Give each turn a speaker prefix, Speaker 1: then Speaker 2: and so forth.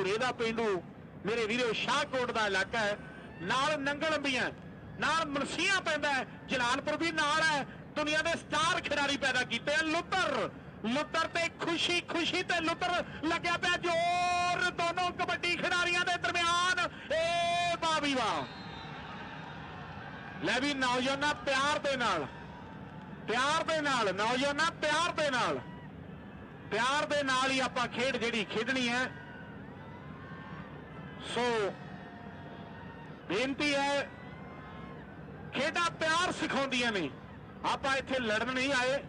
Speaker 1: ਧੂਰੇ ਦਾ ਪਿੰਡੂ। ਮੇਰੇ ਵੀਰੋ ਸ਼ਾਹਕੋਟ ਦਾ ਇਲਾਕਾ ਹੈ। ਨਾਲ ਨੰਗਲ ਨਾਲ ਮਲਸੀਆਂ ਪੈਂਦਾ ਹੈ, ਜਲਾਲਪੁਰ ਵੀ ਨਾਲ ਹੈ। ਦੁਨੀਆ ਦੇ ਸਟਾਰ ਖਿਡਾਰੀ ਪੈਦਾ ਕੀਤੇ ਆ। ਲੁੱਤਰ। ਲੁੱਤਰ ਤੇ ਖੁਸ਼ੀ ਖੁਸ਼ੀ ਤੇ ਲੁੱਤਰ ਲੱਗਿਆ ਪਿਆ ਜੋਰ। ਦੋਨੋਂ ਕਬੱਡੀ ਖਿਡਾਰੀਆਂ ਦੇ ਦਰਮਿਆਨ। ਏ ਬਾਬੀ ਵਾਹ ਲੈ ਵੀ ਨੌਜਵਾਨਾਂ ਪਿਆਰ ਦੇ ਨਾਲ। ਪਿਆਰ ਦੇ ਨਾਲ। ਨੌਜਵਾਨਾਂ ਪਿਆਰ ਦੇ ਨਾਲ। ਪਿਆਰ ਦੇ ਨਾਲ ਹੀ ਆਪਾਂ ਖੇਡ ਜਿਹੜੀ ਖੇਡਣੀ ਹੈ। ਸੋ ਬੇਨਤੀ ਹੈ ਖੇਡਾਂ ਪਿਆਰ ਸਿਖਾਉਂਦੀਆਂ ਨੇ। ਆਪਾਂ ਇੱਥੇ ਲੜਨ ਨਹੀਂ ਆਏ।